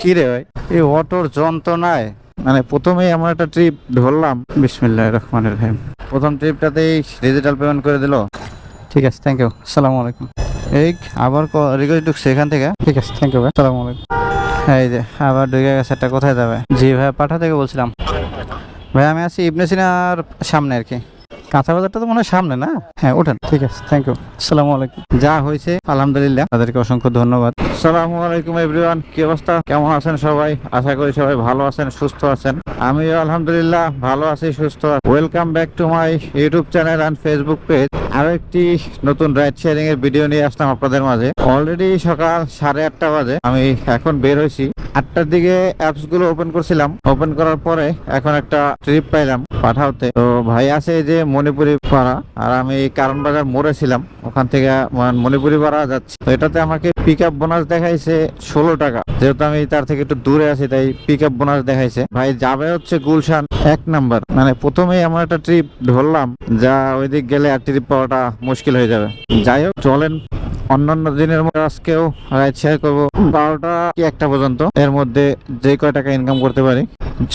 কি রে ভাই? এই অটোর যন্ত্রণায়। মানে প্রথমেই এমন একটা ট্রিপ ধরলাম। বিসমিল্লাহ রহমানের রহিম। প্রথম ট্রিপটাতেই ডিজিটাল পেমেন্ট করে দিল। ঠিক আছে থ্যাংক ইউ আসসালামু আলাইকুম। এই আবার রিকোয়েস্ট ঢুকছে এখান থেকে? ঠিক আছে থ্যাংক ইউ ভাই। আসসালামু আলাইকুম। এই যে, আবার ঢুকে গেছে একটা, কোথায় যাবে? জি ভাই পাঠা থেকে বলছিলাম ভাই, আমি আছি ইবনে সিনার সামনে আর কি। কাঁচা বাজারটা তো মনে হয় সামনে না? হ্যাঁ ওঠেন। ঠিক আছে থ্যাংক ইউ আসসালামু আলাইকুম। যা হয়েছে আলহামদুলিল্লাহ। তাদেরকে অসংখ্য ধন্যবাদ। আসসালামু আলাইকুম এভরিওয়ান কি অবস্থা? কেমন আছেন সবাই? আশা করি সবাই ভালো আছেন সুস্থ আছেন। আমিও আলহামদুলিল্লাহ ভালো আছি সুস্থ আছি। Welcome back to my YouTube channel and Facebook page আরও একটি নতুন রাইড শেয়ারিং এর ভিডিও নিয়ে আসলাম আপনাদের মাঝে। অলরেডি সকাল সাড়ে আটটা বাজে। আমি এখন বের হয়েছি। আটটার দিকে অ্যাপসগুলো ওপেন করছিলাম। ওপেন করার পরে এখন একটা ট্রিপ পাইলাম পাঠাওতে। তো ভাই আছে যে মণিপুরি পাড়া আর আমি কারণ বাজার মোড়ে ছিলাম। ওখান থেকে মণিপুরি পাড়া যাচ্ছি। তো এটাতে আমাকে পিক আপ বোনাস দেখাইছে ষোলো টাকা। যেহেতু আমি তার থেকে একটু দূরে আছি, তাই পিক আপ বোনাস দেখাইছে। ভাই যাবে হচ্ছে গুলশান এক নাম্বার। মানে প্রথমেই আমার একটা ট্রিপ ধরলাম, যা ওইদিক গেলে আর ট্রিপ পাওয়াটা মুশকিল হয়ে যাবে। যাই হোক, চলেন। অন্যান্য দিনের মধ্যে আজকেও রাইড শেয়ার করব। বারোটা কি একটা পর্যন্ত। এর মধ্যে যে কয় টাকা ইনকাম করতে পারি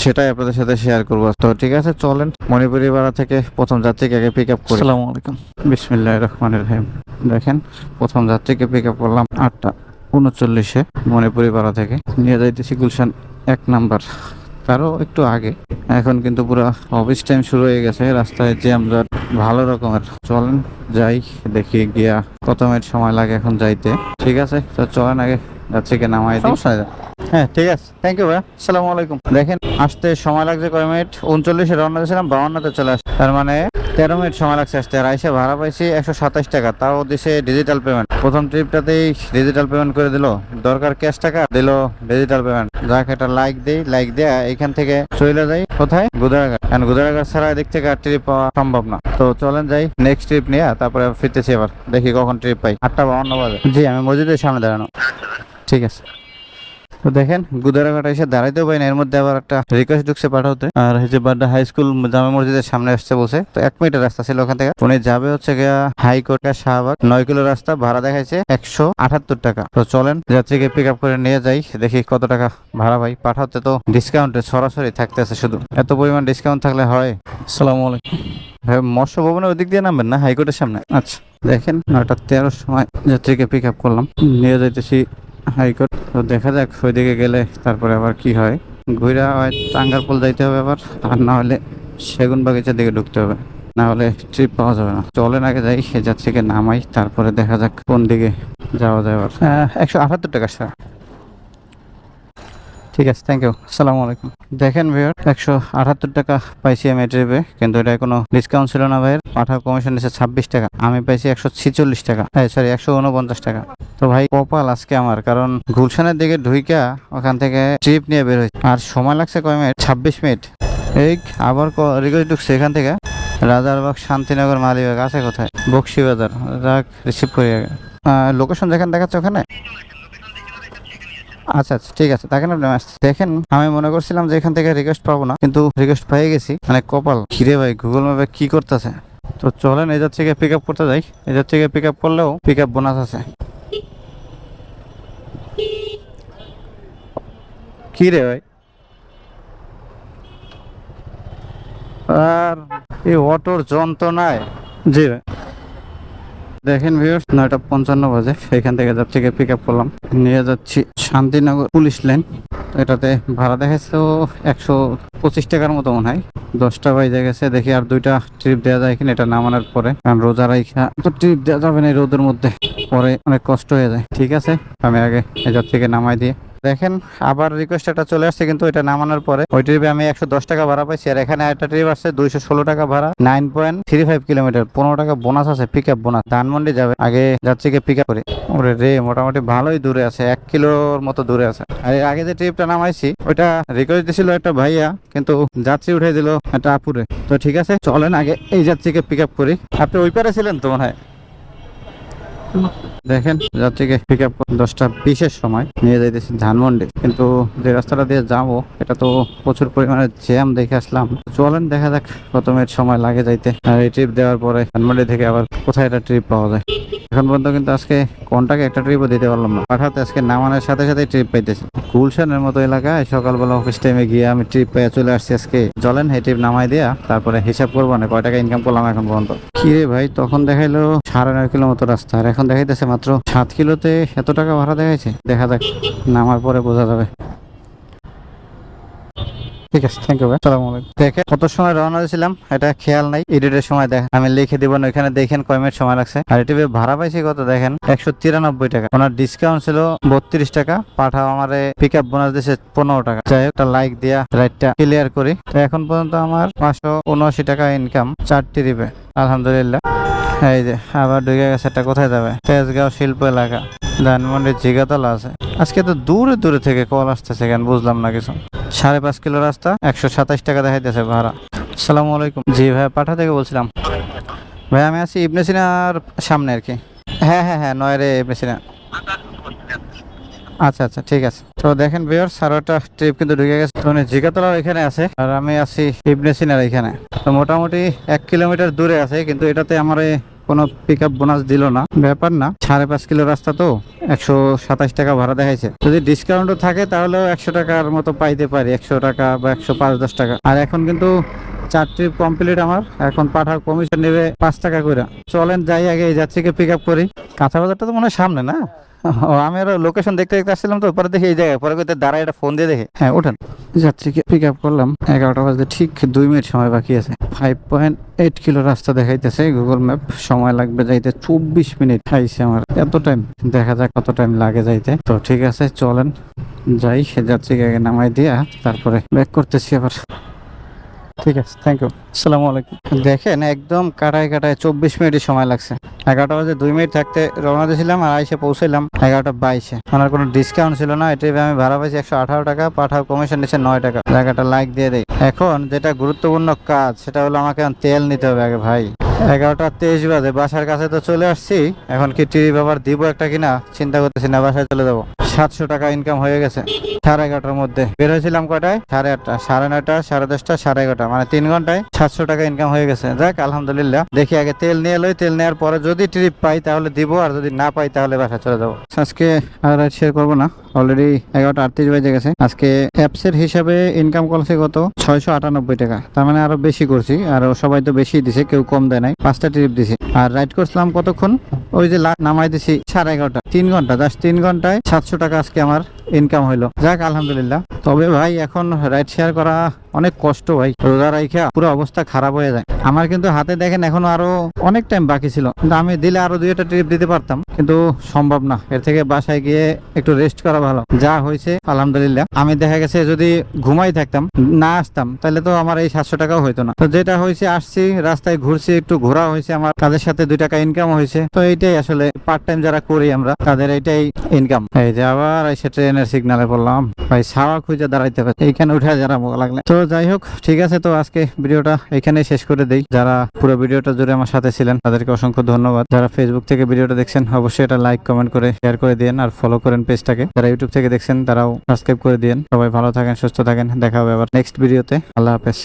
সেটাই আপনাদের সাথে শেয়ার করব। তো ঠিক আছে চলেন মণিপুরি পাড়া থেকে প্রথম যাত্রীকে আগে পিক আপ করি। আসসালামু আলাইকুম। বিসমিল্লাহ রহমান রহিম। দেখেন প্রথম যাত্রীকে পিক আপ করলাম আটটা উনচল্লিশে মণিপুরি পাড়া থেকে। নিয়ে যাইতেছি গুলশান এক নাম্বার। তারও একটু আগে। এখন কিন্তু পুরো অফিস টাইম শুরু হয়ে গেছে রাস্তায় যে জট ভালো রকমের। চলেন যাই দেখি গিয়া কত মিনিট সময় লাগে এখন যাইতে। ঠিক আছে তো চলেন আগে যাত্রীকে নামাই দিই। হ্যাঁ ঠিক আছে। থ্যাংক ইউ ভাই আসসালামু আলাইকুম। দেখেন আসতে সময় লাগছে কয় মিনিট? উনচল্লিশে রওনা দিয়েছিলাম বাউন্নতে চলে আসে তার মানে তেরো মিনিট সময় লাগছে আসতে। আর আইসে ভাড়া পাইছি একশো সাতাশ টাকা, তাও দিছে ডিজিটাল পেমেন্ট প্রথম ট্রিপটাতেই ডিজিটাল পেমেন্ট করে দিল। দরকার ক্যাশ টাকা, দিল ডিজিটাল পেমেন্ট যাক, একটা লাইক দেই লাইক দেয়া এখান থেকে চলে যাই। কোথায়? গুদারাঘাট। কারণ গুদারাঘাট ছাড়া এদিক থেকে আর ট্রিপ পাওয়া সম্ভব না। তো চলেন যাই নেক্সট ট্রিপ নিয়ে, তারপরে ফিরতেছি এবার। দেখি কখন ট্রিপ পাই। আটটা বা অন্য বাজে। জি, আমি মসজিদের সামনে দাঁড়ানো। ঠিক আছে। তো দেখেন গুদারাঘাট এসে দাঁড়াইতেও পাই না এর মধ্যে আবার একটা রিকোয়েস্ট ঢুকছে পাঠাতে। আর হচ্ছে বাড্ডা হাই স্কুল জামে মসজিদের সামনে আসছে বসে তো এক মিনিটের রাস্তা ছিল ওখান থেকে। উনি যাবে হচ্ছে গিয়া হাইকোর্ট শাহবাগ। নয় কিলো রাস্তা ভাড়া দেখাইছে একশো আটাত্তর টাকা। তো চলেন যাত্রীকে পিক আপ করে নিয়ে যাই দেখি কত টাকা ভাড়া ভাই। পাঠাতে তো ডিসকাউন্টে সরাসরি থাকতেছে শুধু। এত পরিমাণ ডিসকাউন্ট থাকলে হয়? আসসালামু আলাইকুম। ভাই মৎস্য ভবনের ওদিক দিয়ে নামবেন না? হাইকোর্টের সামনে? আচ্ছা দেখেন নয়টা তেরোর সময় যাত্রীকে পিক আপ করলাম। নিয়ে যাইতেছি হাইকোর্ট। তো দেখা যাক ওই দিকে গেলে তারপরে আবার কি হয়। ঘুরা হয়, টাঙ্গারপোল যাইতে হবে আবার, আর না হলে সেগুন বাগিচার দিকে ঢুকতে হবে। না হলে ট্রিপ পাওয়া যাবে না। চলেন আগে যাই সে যাত্রীকে নামাই, তারপরে দেখা যাক কোন দিকে যাওয়া যায় আবার। একশো আটাত্তর টাকা স্যার ঠিক আছে থ্যাংক ইউ আসসালামু আলাইকুম। দেখেন ভাইয়ার একশো আটাত্তর টাকা পাইছি আমি ট্রিপে কিন্তু এটা কোনো ডিসকাউন্ট ছিল না ভাইয়ের। পাঠার কমিশন দিচ্ছে ছাব্বিশ টাকা, আমি পাইছি একশো ছিচল্লিশ টাকা হ্যাঁ সরি একশো উনপঞ্চাশ টাকা। তো ভাই, কপাল আজকে আমার, কারণ গুলশানের দিকে ঢুইকা ওখান থেকে ট্রিপ নিয়ে বের হয়েছে। আর সময় লাগছে কয় মিনিট? ছাব্বিশ মিনিট। এই আবার রিকোয়েস্ট ঢুকছে এখান থেকে। রাজারবাগ শান্তিনগর মালিবাগ, আছে কোথায়? বক্সিবাজার, যাক রিসিভ করি আগে। লোকেশন যেখানে দেখাচ্ছে ওখানে? আচ্ছা আচ্ছা ঠিক আছে দেখেন আপনি দেখেন, আমি মনে করছিলাম যে এখান থেকে রিকোয়েস্ট পাবো না, কিন্তু রিকোয়েস্ট পেয়ে গেছি। মানে কপাল খিরে ভাই গুগল ম্যাপে কি করতেছে? তো চলেন এজার থেকে পিক আপ করতে যাই। এজার থেকে পিক আপ করলেও পিক আপ বোনাস আছে। কি রে ভাই? আর এই অটোর যন্ত্রণায় জি ভাই। দেখেন ভিউয়ার্স নয়টা পঞ্চান্ন বাজে। এখান থেকে যাচ্ছি পিক আপ করলাম। নিয়ে যাচ্ছি শান্তিনগর পুলিশ লাইন এটাতে ভাড়া দেখাচ্ছে একশো পঁচিশ টাকার মতো মনে হয়। দশটা বাজে গেছে, দেখি আর দুইটা ট্রিপ দেওয়া যায় এখানে এটা নামানোর পরে। কারণ রোজা রাইখা তো ট্রিপ দেওয়া যাবে না রোদের মধ্যে। পরে অনেক কষ্ট হয়ে যায়। ঠিক আছে, আমি আগে এই থেকে নামাই দিয়ে দেখেন, আবার রিকোয়েস্ট একটা চলে আসছে, কিন্তু এটা নামানোর পরে ওই ট্রিপে আমি একশো দশ টাকা ভাড়া পাইছি। আর এখানে একটা ট্রিপ আসছে, দুইশো ষোলো টাকা ভাড়া nine point three five kilometre পনেরো টাকা বোনাস আছে পিক আপ বোনাস ধানমন্ডি যাবে, আগে যাত্রীকে পিক আপ করে। ওরে রে, মোটামুটি ভালোই দূরে আছে, এক কিলোর মতো দূরে আছে। আর আগে যে ট্রিপটা নামাইছি, ওইটা রিকোয়েস্ট দিছিল একটা ভাইয়া, কিন্তু যাত্রী উঠে দিল একটা আপুরে। তো ঠিক আছে, চলেন আগে এই যাত্রীকে পিক আপ করি। আপনি ওই পারে ছিলেন তো মনে হয়? দেখেন, যাত্রীকে পিক আপ দশটা বিশের সময় নিয়ে যাইতেছি ধানমন্ডি। কিন্তু যে রাস্তাটা দিয়ে যাব, এটা তো প্রচুর পরিমাণে জ্যাম দেখে আসলাম। চলেন, দেখা যাক কত মিনিট সময় লাগে যাইতে। আর এই ট্রিপ দেওয়ার পরে ধানমন্ডি থেকে আবার কোথায় একটা ট্রিপ পাওয়া যায়। এখন পর্যন্ত কিন্তু আজকে কোনটাকে একটা ট্রিপও দিতে পারলাম না। পাঠাতে আজকে নামানোর সাথে সাথে ট্রিপ পাইতেছি। গুলশানের মতো এলাকায় সকালবেলা অফিস টাইমে গিয়ে আমি ট্রিপ পেয়ে চলে আসছি আজকে। চলেন এই ট্রিপ নামাই দিয়া তারপরে হিসাব করব না কয় টাকা ইনকাম করলাম এখন পর্যন্ত। কি রে ভাই, তখন দেখাইলো সাড়ে নয় কিলো মতো রাস্তা। আর এখন দেখাইতেছে মাত্র সাত কিলোতে এত টাকা ভাড়া দেখাইছে। দেখা যাক, নামার পরে বোঝা যাবে। ঠিক আছে থ্যাংক ইউ ভাই। সালাম আলাইকুম। দেখে কত সময় রওনা দিয়েছিলাম এটা খেয়াল নাই এডিটের সময় দেখ আমি লিখে দিব না এখানে দেখেন কয় মিনিট সময় লাগছে। আর এটি ভাড়া পাইছি কত দেখেন একশো তিরানব্বই টাকা। ওনার ডিসকাউন্ট ছিল বত্রিশ টাকা পাঠাও আমারে পিক আপ বোনাস দিয়েছে পনেরো টাকা। যাই হোক, লাইক দিয়া রাইটটা ক্লিয়ার করি। তো এখন পর্যন্ত আমার পাঁচশো উনআশি টাকা ইনকাম চারটি রিপে আলহামদুলিল্লাহ। এই যে, আবার ঢুকে গেছে, এটা কোথায় যাবে? তেজগাঁও শিল্প এলাকা। ধানমন্ডির জিগাতলা আছে। আজকে তো দূরে দূরে থেকে কল আসতেছে কেন, বুঝলাম না কিছু। সাড়ে পাঁচ কিলো রাস্তা, একশো সাতাশ টাকা দেখাইতেছে ভাড়া। সালাম আলাইকুম। জি ভাই, পাঠা থেকে বলছিলাম। ভাই, আমি আছি ইবনে সিনার সামনে আর কি। হ্যাঁ হ্যাঁ হ্যাঁ নয় রে ইবনে সিনা। আচ্ছা আচ্ছা ঠিক আছে। তো দেখেন বিয়ার সারোটা ট্রিপ কিন্তু ঢুকে গেছে। মানে জিগাতলার এখানে আছে, আর আমি আছি ইবনে সিনার এখানে। তো মোটামুটি এক কিলোমিটার দূরে আছে, কিন্তু এটাতে আমার কোনো পিক বোনাস দিল না। ব্যাপার না, সাড়ে পাঁচ কিলো রাস্তা তো, একশো সাতাশ টাকা ভাড়া দেখাইছে। যদি ডিসকাউন্টও থাকে, তাহলেও একশো টাকার মতো পাইতে পারি, একশো টাকা বা একশো পাঁচ, দশ টাকা। আর এখন কিন্তু চার ট্রিপ কমপ্লিট আমার, এখন পাঠার কমিশন নেবে পাঁচ টাকা করে। চলেন, যাই আগে যাত্রীকে পিক আপ করি। কাঁচা বাজারটা তো মনে হয় সামনে না? ও আমি আরও লোকেশন দেখতে দেখতে আসছিলাম তো, পরে দেখি এই জায়গায়, পরে কোথায় দাঁড়ায় একটা ফোন দিয়ে দেখে। হ্যাঁ ওঠেন কি পিক আপ করলাম, এগারোটা বাজতে ঠিক দুই মিনিট সময় বাকি আছে। ফাইভ পয়েন্ট এইট কিলো রাস্তা দেখাইতেছে গুগল ম্যাপ সময় লাগবে যাইতে চব্বিশ মিনিট। খাইছে আমার, এত টাইম দেখা যাক কত টাইম লাগে যাইতে। তো ঠিক আছে, চলেন, যাই সে যাত্রীকে আগে নামাই দিয়া, তারপরে ব্যাক করতেছি আবার। ঠিক আছে থ্যাংক ইউ আসসালামু আলাইকুম। দেখেন একদম কাটায় কাটায় চব্বিশ মিনিটই সময় লাগছে। এগারোটা বাজে দুই মিনিট থাকতে রওনা দিয়েছিলাম আর আইসে পৌঁছাইলাম এগারোটা বাইশে। ওনার কোনো ডিসকাউন্ট ছিল না এটি আমি ভাড়া পাইছি একশো আঠারো টাকা পাঠাও কমিশন নিচ্ছে নয় টাকা। জায়গাটা লাইক দিয়ে দেয় এখন যেটা গুরুত্বপূর্ণ কাজ সেটা হলো আমাকে তেল নিতে হবে আগে ভাই। এগারোটা তেইশ বাজে, বাসার কাছে তো চলে আসছি। এখন কি টিভি বাবার দিব একটা কিনা? চিন্তা করতেছি না, বাসায় চলে যাব। সাতশো টাকা ইনকাম হয়ে গেছে, সাড়ে এগারোটার মধ্যে। বের হয়েছিলাম কটায়? সাড়ে আটটা, সাড়ে নয়টা, সাড়ে দশটা, সাড়ে এগারোটা মানে তিন ঘন্টায় সাতশো টাকা ইনকাম হয়ে গেছে। যাক, আলহামদুলিল্লাহ। দেখি আগে তেল নিয়ে লই, তেল নেওয়ার পরে যদি ট্রিপ পাই তাহলে দিব, আর যদি না পাই তাহলে বাসা চলে যাব। আজকে আর শেয়ার করব না। অলরেডি এগারোটা আটত্রিশ বাজে গেছে। আজকে অ্যাপসের হিসাবে ইনকাম করছে কত? ছয়শো আটানব্বই টাকা। তার মানে আরও বেশি করছি। আর সবাই তো বেশি দিছে, কেউ কম দেয় নাই। পাঁচটা ট্রিপ দিছে। আর রাইড করছিলাম কতক্ষণ? ওই যে নামাই দিছি সাড়ে এগারোটা। তিন ঘণ্টা। জাস্ট তিন ঘন্টায় সাতশো টাকা আজকে আমার ইনকাম হইল। যাক, আলহামদুলিল্লাহ। তবে ভাই, এখন রাইড শেয়ার করা অনেক কষ্ট ভাই। রোজা রাইখা পুরো অবস্থা খারাপ হয়ে যায়। আমার কিন্তু হাতে দেখেন এখনও আরও অনেক টাইম বাকি ছিল। কিন্তু আমি দিলে আরও দুই একটা ট্রিপ দিতে পারতাম। কিন্তু সম্ভব না। এর থেকে বাসায় গিয়ে একটু রেস্ট করা ভালো। যা হয়েছে, আলহামদুলিল্লাহ। আমি দেখা গেছে যদি ঘুমাই থাকতাম, না আসতাম, তাহলে তো আমার এই সাতশো টাকাও হইতো না। তো যেটা হয়েছে, আসছি, রাস্তায় ঘুরছি, একটু ঘোরা হয়েছে আমার। কাজের সাথে দুই টাকা ইনকাম হয়েছে। তো এইটাই আসলে পার্ট টাইম যারা করি আমরা, তাদের এইটাই ইনকাম এই যে আবার এসে ট্রেনের সিগনালে পড়লাম। ভাই সাওয়া খুঁজে দাঁড়াইতে পারে এইখানে উঠে যারা লাগলে। তো যাই হোক, ঠিক আছে তো, আজকে ভিডিওটা এখানে শেষ করে দেই। যারা পুরো ভিডিওটা জুড়ে আমার সাথে ছিলেন, তাদেরকে অসংখ্য ধন্যবাদ। যারা ফেসবুক থেকে ভিডিওটা দেখছেন, অবশ্যই এটা লাইক কমেন্ট করে শেয়ার করে দিন আর ফলো করেন পেজটাকে যারা ইউটিউব থেকে দেখছেন, তারাও সাবস্ক্রাইব করে দিন সবাই ভালো থাকেন, সুস্থ থাকেন। দেখা হবে আবার নেক্সট ভিডিওতে আল্লাহ হাফেজ।